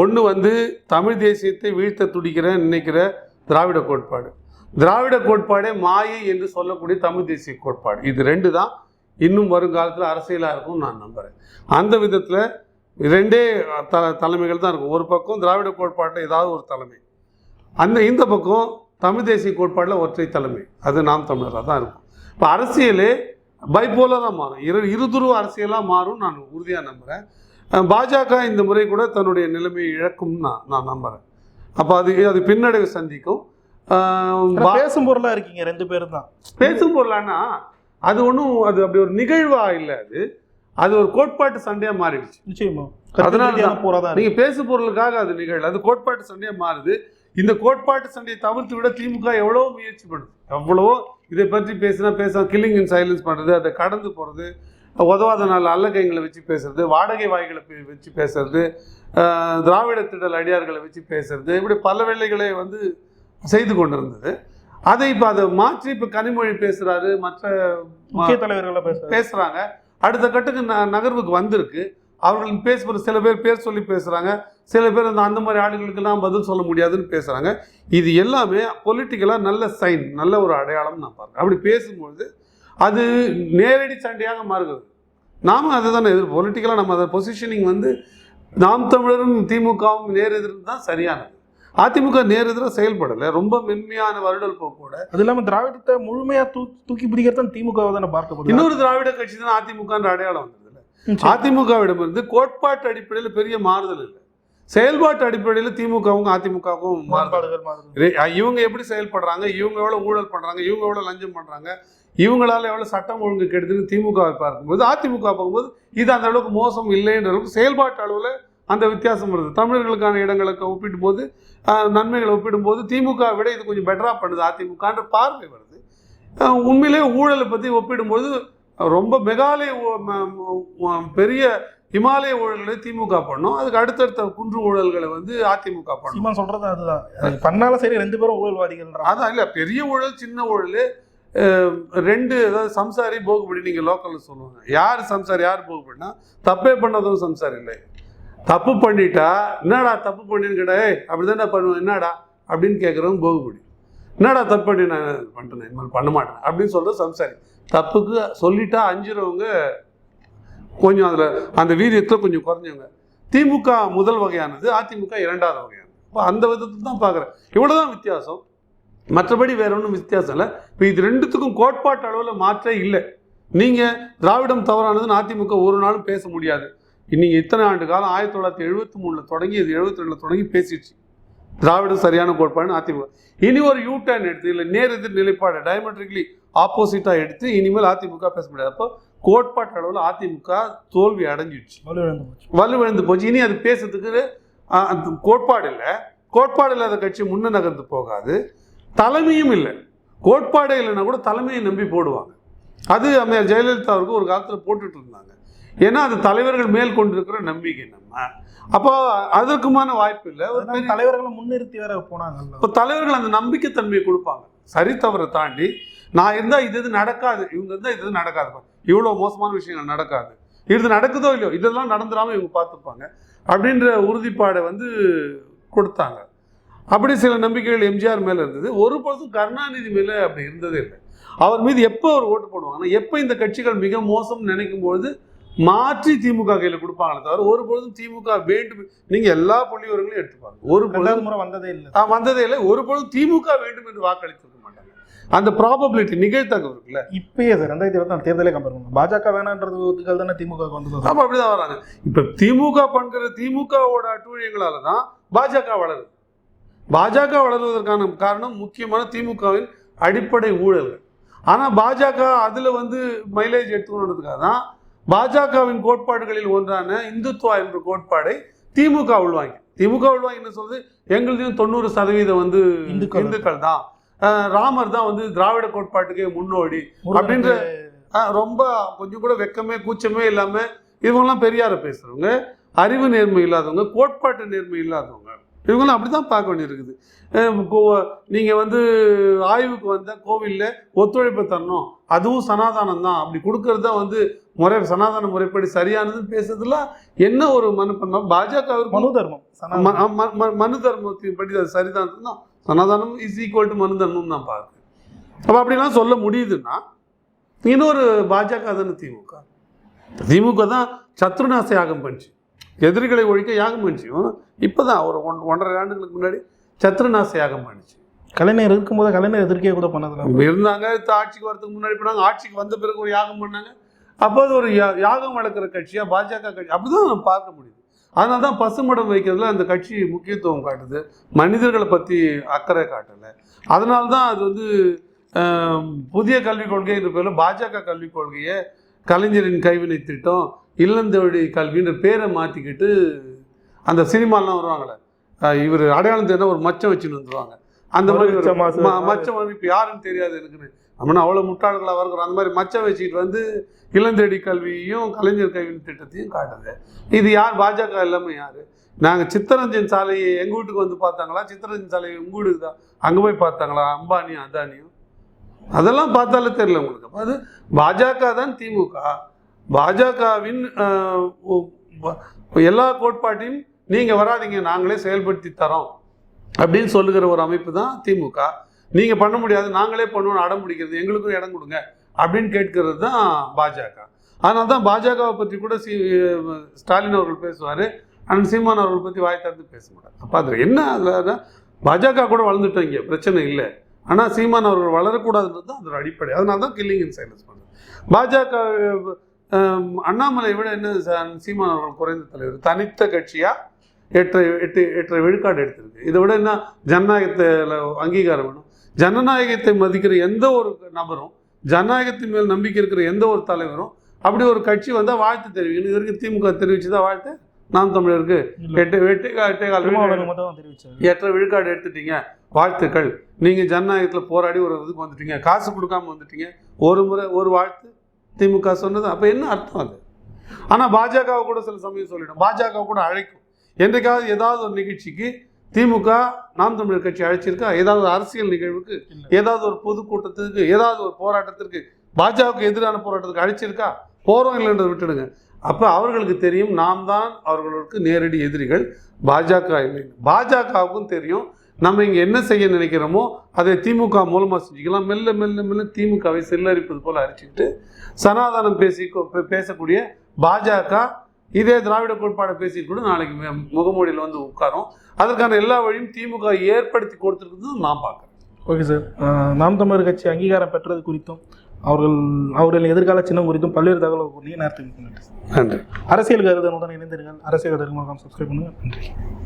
ஒன்று வந்து தமிழ் தேசியத்தை வீழ்த்த துடிக்கிற நினைக்கிற திராவிட கோட்பாடு. திராவிட கோட்பாடே மாயை என்று சொல்லக்கூடிய தமிழ் தேசிய கோட்பாடு. இது ரெண்டு தான். இன்னும் வருங்காலத்தில் அரசியலாக இருக்கும்னு நான் நம்புகிறேன் அந்த விதத்தில் ரெண்டே த தலைமைகள் தான் இருக்கும். ஒரு பக்கம் திராவிட கோட்பாட்டில் ஏதாவது ஒரு தலைமை. அந்த இந்த பக்கம் தமிழ் தேசிய கோட்பாட்டில் ஒற்றை தலைமை. அது நாம் தமிழராக தான் இருக்கும். இப்போ அரசியலே பைப்போலாக மாறும். இரு இருதுருவ அரசியலாக மாறும் நான் உறுதியாக நம்புகிறேன் பாஜக இந்த முறை கூட தன்னுடைய நிலைமையை இழக்கும்னு நான் நான் நம்புகிறேன் அப்போ அது அது பின்னடைவு சந்திக்கும். பேசும் பொருளாக இருக்கீங்க ரெண்டு பேரும் தான். பேசும் பொருளானா? அது ஒன்றும் அது அப்படி ஒரு நிகழ்வா இல்லை அது. அது ஒரு கோட்பாட்டு சண்டையாக மாறிடுச்சு. நிச்சயமா. அதனால போகிறதா நீங்க பேசு பொருளுக்காக அது நிகழ் அது கோட்பாட்டு சண்டையா மாறுது. இந்த கோட்பாட்டு சண்டையை தவிர்த்து விட திமுக எவ்வளவோ முயற்சி பண்ணுது. எவ்வளவோ இதை பற்றி பேசினா பேச கில்லிங் இன் சைலன்ஸ் பண்ணுறது அதை கடந்து போகிறது உதவாத நாள் அல்லக்கைங்களை வச்சு பேசுறது வாடகை வாய்களை வச்சு பேசுறது திராவிட திடல் அடியார்களை வச்சு பேசுறது இப்படி பல வேலைகளை வந்து செய்து கொண்டிருந்தது. அதை இப்போ அதை மாற்றி இப்போ கனிமொழி பேசுறாரு மற்ற முக்கிய தலைவர்களை பேச பேசுறாங்க. அடுத்த கட்டுக்கு ந- நகர்வுக்கு வந்திருக்கு. அவர்கள் பேசுகிற சில பேர் பேர் சொல்லி பேசுறாங்க. சில பேர் அந்த அந்த மாதிரி ஆளுங்களுக்கெல்லாம் பதில் சொல்ல முடியாதுன்னு பேசுறாங்க. இது எல்லாமே பொலிட்டிக்கலாக நல்ல சைன் நல்ல ஒரு அடையாளம் நான் பார்க்குறேன் அப்படி பேசும்பொழுது அது நேரடி சண்டையாக மாறுகிறது. நாம அதை தானே எதிர் பொலிட்டிக்கலாக நம்ம அதை பொசிஷனிங் வந்து நாம் தமிழரும் திமுகவும் நேர் எதிர்த்து தான் சரியானது. அதிமுக நேர் எதிராக செயல்படலை. ரொம்ப மென்மையான வருடல் போக்கோட அது இல்லாம திராவிடத்தை முழுமையா தூக்கி தூக்கி பிடிக்கிறது தான் திமுக தானே பார்க்கப்படுது இன்னொரு திராவிட கட்சி தான் அதிமுகன்ற அடையாளம் வந்ததுல நிச்சயம். அதிமுகவிடமிருந்து கோட்பாட்டு அடிப்படையில் பெரிய மாறுதல் இல்லை. செயல்பாட்டு அடிப்படையில் திமுகவும் அதிமுகவும் இவங்க எப்படி செயல்படுறாங்க? இவங்க எவ்வளோ ஊழல் பண்ணுறாங்க இவங்க எவ்வளோ லஞ்சம் பண்ணுறாங்க இவங்களால எவ்வளோ சட்டம் ஒழுங்கு கெடுதுன்னு திமுகவை பார்க்கும்போது அதிமுக பார்க்கும்போது இது அந்த அளவுக்கு மோசம் இல்லைன்ற அளவுக்கு செயல்பாட்டு அளவில் அந்த வித்தியாசம் வருது. தமிழர்களுக்கான இடங்களுக்கு ஒப்பிடும் போது நன்மைகளை ஒப்பிடும்போது திமுக விட இது கொஞ்சம் பெட்டராக பண்ணுது அதிமுகன்ற பார்வை வருது. உண்மையிலே ஊழலை பற்றி ஒப்பிடும்போது ரொம்ப மெகாலய பெரிய இமாலய ஊழல்களை திமுக பண்ணும். அதுக்கு அடுத்தடுத்த குன்று ஊழல்களை வந்து அதிமுக பண்ணும். சொல்றது அதுதான். அது பண்ணாலும் சரி ரெண்டு பேரும் ஊழல்வாதிகள் அதான் இல்லை பெரிய ஊழல் சின்ன ஊழல் ரெண்டு அதாவது சம்சாரி போகுபடி நீங்கள் லோக்கலில் சொல்லுவாங்க. யார் சம்சாரி யார் போகுபடினா தப்பே பண்ணதும் சம்சாரி இல்லை. தப்பு பண்ணிட்டா என்னடா தப்பு பண்ணின்னு கேட்டா ஏய் அப்படி தானே பண்ணுவேன் என்னடா? அப்படின்னு கேட்குறவங்க போகுபடி. என்னடா தப்பு பண்ணி நான் பண்ணிட்டேன் இனிமேல் பண்ண மாட்டேன் அப்படின்னு சொல்கிறது சம்சாரி. தப்புக்கு சொல்லிட்டா அஞ்சுறவங்க கொஞ்சம் அதில் அந்த வீரியத்தில் கொஞ்சம் குறைஞ்சவங்க. திமுக முதல் வகையானது அதிமுக இரண்டாவது வகையானது. இப்போ அந்த விதத்தில் தான் பார்க்குறேன் இவ்வளோ தான் வித்தியாசம். மற்றபடி வேற ஒன்றும் வித்தியாசம் இல்லை. இப்போ இது ரெண்டுத்துக்கும் கோட்பாட்டு அளவில் மாற்றே இல்லை. நீங்கள் திராவிடம் தவறானதுன்னு அதிமுக ஒரு நாளும் பேச முடியாது. நீங்கள் இத்தனை ஆண்டு காலம்? ஆயிரத்தி தொள்ளாயிரத்தி எழுபத்தி மூணில் தொடங்கி இது எழுபத்தி ரெண்டில் தொடங்கி பேசிடுச்சு. திராவிடம் சரியான கோட்பாடுன்னு அதிமுக. இனி ஒரு யூ டர்ன் எடுத்து இல்லை நேர் எதிர் நிலைப்பாடு டயமெட்ரிக்லி ஆப்போசிட்டாக எடுத்து இனிமேல் அதிமுக பேச முடியாது. அப்போ கோட்பாட்டு அளவில் அதிமுக தோல்வி அடைஞ்சிடுச்சு. வலுவிழந்து போச்சு. வலுவிழந்து போச்சு. இனி அது பேசுறதுக்கு அந்த கோட்பாடு இல்லை. கோட்பாடு இல்லாத கட்சி முன்ன நகர்ந்து போகாது. தலைமையும் இல்லை. கோட்பாடே இல்லைன்னா கூட தலைமையை நம்பி போடுவாங்க. அது அம்மையார் ஜெயலலிதா அவருக்கு ஒரு காலத்தில் போட்டுட்டு இருந்தாங்க. ஏன்னா அது தலைவர்கள் மேல் கொண்டிருக்கிற நம்பிக்கை நம்ம. அப்போ அதற்குமான வாய்ப்பு இல்லை. தலைவர்களை முன்னிறுத்தி வேற போனாங்கல்ல. இப்போ தலைவர்கள் அந்த நம்பிக்கைத்தன்மையை கொடுப்பாங்க. சரி தவறை தாண்டி நான் இருந்தால் இது இது நடக்காது. இவங்க இருந்தால் இது இது நடக்காது. இவ்வளோ மோசமான விஷயங்கள் நடக்காது. இது நடக்குதோ இல்லையோ இதெல்லாம் நடந்துடாம இவங்க பார்த்துப்பாங்க. அப்படின்ற உறுதிப்பாடை வந்து கொடுத்தாங்க. அப்படி சில நம்பிக்கைகள் எம்ஜிஆர் மேலே இருந்தது. ஒரு பொழுதும் கருணாநிதி மேலே அப்படி இருந்ததே இல்லை. அவர் மீது எப்போ அவர் ஓட்டு போடுவாங்கன்னா எப்போ இந்த கட்சிகள் மிக மோசம் நினைக்கும் பொழுது மாற்றி திமுக கையில் கொடுப்பாங்களே தவிர ஒரு பொழுதும் திமுக வேண்டும். நீங்கள் எல்லா புள்ளிவர்களையும் எடுத்துப்பாங்க ஒரு பொழுதும் ரெண்டாவது முறை வந்ததே இல்லை. வந்ததே இல்லை. ஒரு பொழுது திமுக வேண்டும் என்று வாக்களித்திருக்க மாட்டாங்க. அந்த ப்ராபபிலிட்டி நிகழ்த்தகவு இருக்குல்ல. இப்பயே சார் ரெண்டாயிரத்தி இருபத்தி தேர்தலே கம்பேர் பண்ணுங்க பாஜக வேணான்றது ஒதுக்கல் தானே திமுக வந்தது ஆமா அப்படிதான் வராங்க. இப்ப திமுக பண்கிற திமுகவோட அட்டூழியங்களால தான் பாஜக வளருது. பாஜக வளர்வதற்கான காரணம் முக்கியமான திமுகவின் அடிப்படை ஊழல்கள். ஆனால் பாஜக அதில் வந்து மைலேஜ் எடுத்துக்கணுன்றதுக்காக தான் பாஜகவின் கோட்பாடுகளில் ஒன்றான இந்துத்துவா என்ற கோட்பாடை திமுக உள்வாங்கி. திமுக உள்வாங்கி என்ன சொல்றது? எங்களுதையும் தொண்ணூறு சதவீதம் வந்து இந்துக்கள். தான். ராமர் தான் வந்து திராவிட கோட்பாட்டுக்கே முன்னோடி அப்படின்ற ரொம்ப கொஞ்சம் கூட வெக்கமே கூச்சமே இல்லாம இவங்கெல்லாம் பெரியார பேசுறவங்க அறிவு நேர்மை இல்லாதவங்க கோட்பாட்டு நேர்மை இல்லாதவங்க. இவங்கெல்லாம் அப்படிதான் பார்க்க வேண்டியிருக்குது. அஹ் கோ- நீங்க வந்து ஆய்வுக்கு வந்த கோவில்ல ஒத்துழைப்பு தரணும். அதுவும் சனாதானம் தான் அப்படி கொடுக்கறது தான் வந்து முறை சனாதன முறைப்படி சரியானதுன்னு பேசுறதுலாம் என்ன ஒரு மனப்பன்மை பாஜக மனு தர்மம் மனு தர்மத்தின் படி அது சரிதான். தான் சனாதனம் இஸ் ஈக்குவல் டு மனு தர்மம் நான் பார்க்குறேன் அப்போ அப்படிலாம் சொல்ல முடியுதுன்னா இன்னொரு பாஜக தானே திமுக. திமுக தான் சத்ருநாச யாகம் பண்ணிச்சு. எதிரிகளை ஒழிக்க யாகம் பண்ணிச்சு இப்போ தான் ஒரு ஒன் ஒன்றரை ஆண்டுகளுக்கு முன்னாடி சத்ருநாச யாகம் பண்ணிச்சு. கலைஞர் இருக்கும்போது கலைஞர் எதிர்க்கே கூட பண்ணதில்ல. இருந்தாங்க ஆட்சிக்கு வரதுக்கு முன்னாடி பண்ணாங்க ஆட்சிக்கு வந்த பிறகு ஒரு யாகம் பண்ணாங்க. அப்போ அது ஒரு யாகம் வளர்க்குற கட்சியா பாஜக கட்சி அப்படிதான் நம்ம பார்க்க முடியுது. அதனால தான் பசுமடம் வைக்கிறதுல அந்த கட்சி முக்கியத்துவம் காட்டுது. மனிதர்களை பற்றி அக்கறை காட்டலை. அதனால தான் அது வந்து புதிய கல்விக் கொள்கை என்ற பேரில் பாஜக கல்விக் கொள்கையை கலைஞரின் கைவினை திட்டம் இல்லந்தொழி கல்வின்ற பேரை மாற்றிக்கிட்டு அந்த சினிமாலாம் வருவாங்களே இவர் அடையாளம் தெரிஞ்ச ஒரு மச்சம் வச்சுன்னு வந்துருவாங்க. அந்த மாதிரி மச்சமா இப்போ யாருன்னு தெரியாது எனக்குன்னு. நம்மனா அவ்வளோ முட்டாள்களாக இருக்கிறோம். அந்த மாதிரி மச்சம் வச்சுக்கிட்டு வந்து இளந்தேடி கல்வியையும் கலைஞர் கைவினை திட்டத்தையும் காட்டுது. இது யார்? பாஜக எல்லாமே யார்? நாங்கள் சித்தரஞ்சன் சாலையை எங்கள் வீட்டுக்கு வந்து பார்த்தாங்களா? சித்தரஞ்சன் சாலையை உங்கள் வீட்டுக்கு தான். அங்கே போய் பார்த்தாங்களா? அம்பானியும் அதானியும். அதெல்லாம் பார்த்தாலே தெரியல உங்களுக்கு. அது பாஜக தான் திமுக. பாஜகவின் எல்லா கோட்பாட்டையும் நீங்கள் வராதீங்க நாங்களே செயல்படுத்தி தரோம் அப்படின்னு சொல்லுகிற ஒரு அமைப்பு தான் திமுக. நீங்கள் பண்ண முடியாது நாங்களே பண்ணுவோம் அடம் பிடிக்கிறது எங்களுக்கும் இடம் கொடுங்க அப்படின்னு கேட்கறது தான் பாஜக. அதனால தான் பாஜகவை பற்றி கூட சி ஸ்டாலின் அவர்கள் பேசுவார் அண்ட் சீமான் அவர்கள் பற்றி வாய் திறந்து பேச மாட்டார். அப்போ அதில் என்ன அதில் பாஜக கூட வளர்ந்துட்டோம் இங்கே பிரச்சனை இல்லை. ஆனால் சீமான் அவர்கள் வளரக்கூடாதுன்றது தான் அதோட அடிப்படை. அதனால தான் கில்லிங் இன் சைலன்ஸ் பண்ணுறது பாஜக அண்ணாமலை விட என்ன சீமான் அவர்கள் குறைந்த தலைவர்? தனித்த கட்சியா? எட்டு எட்டு எட்டரை விழுக்காடு எடுத்திருக்கு. இதை விட என்ன ஜனநாயகத்தில் அங்கீகாரம் வேணும்? ஜனநாயகத்தை மதிக்கிற எந்த ஒரு நபரும் ஜனநாயகத்தின் மேல் நம்பிக்கை இருக்கிற எந்த ஒரு தலைவரும் அப்படி ஒரு கட்சி வந்தால் வாழ்த்து தெரிவிக்கணும். இது வரைக்கும் திமுக தெரிவிச்சுதான் வாழ்த்து? நாம் தமிழருக்கு. எட்டு எட்டு எட்டே கால் எட்டரை விழுக்காடு எடுத்துட்டீங்க. வாழ்த்துக்கள். நீங்கள் ஜனநாயகத்தில் போராடி ஒரு இதுக்கு வந்துட்டீங்க. காசு கொடுக்காம வந்துட்டீங்க. ஒரு முறை ஒரு வாழ்த்து. திமுக சொன்னது அப்போ என்ன அர்த்தம் அது? ஆனால் பாஜகவை கூட சில சமயம் சொல்லிடும். பாஜக கூட அழைக்கும். என்றைக்காவது ஏதாவது ஒரு நிகழ்ச்சிக்கு திமுக நாம் தமிழர் கட்சி அழைச்சிருக்கா? ஏதாவது ஒரு அரசியல் நிகழ்வுக்கு. ஏதாவது ஒரு பொதுக்கூட்டத்துக்கு ஏதாவது ஒரு போராட்டத்திற்கு பாஜகவுக்கு எதிரான போராட்டத்துக்கு அழைச்சிருக்கா? போகிறோம் இல்லைன்றதை விட்டுடுங்க. அப்போ அவர்களுக்கு தெரியும் நாம் தான் அவர்களுக்கு நேரடி எதிரிகள். பாஜக இல்லை. பாஜகவுக்கும் தெரியும் நம்ம இங்கே என்ன செய்ய நினைக்கிறோமோ அதை திமுக மூலமாக செஞ்சுக்கலாம். மெல்ல மெல்ல மெல்ல திமுகவை செல்லரிப்பது போல அரிச்சுக்கிட்டு சனாதனம் பேசி பேசக்கூடிய பாஜக இதே திராவிட கோட்பாடை பேசிட்டு கூட நாளைக்கு முகமூடியில் வந்து உட்காரும். அதற்கான எல்லா வழியும் திமுக ஏற்படுத்தி கொடுத்துருக்குது நான் பார்க்குறேன். Okay sir. நாம் தமிழர் கட்சி அங்கீகாரம் பெற்றது குறித்தும் அவர்கள் அவர்களின் எதிர்கால சின்னம் குறித்தும் பல்வேறு தகவல்கள் கூறிய நேரத்துக்கு நன்றி. அரசியல் கருதனுடன் இணைந்திருங்கள். அரசியல் கருதல் சப்ஸ்கிரைப் பண்ணுங்கள் நன்றி.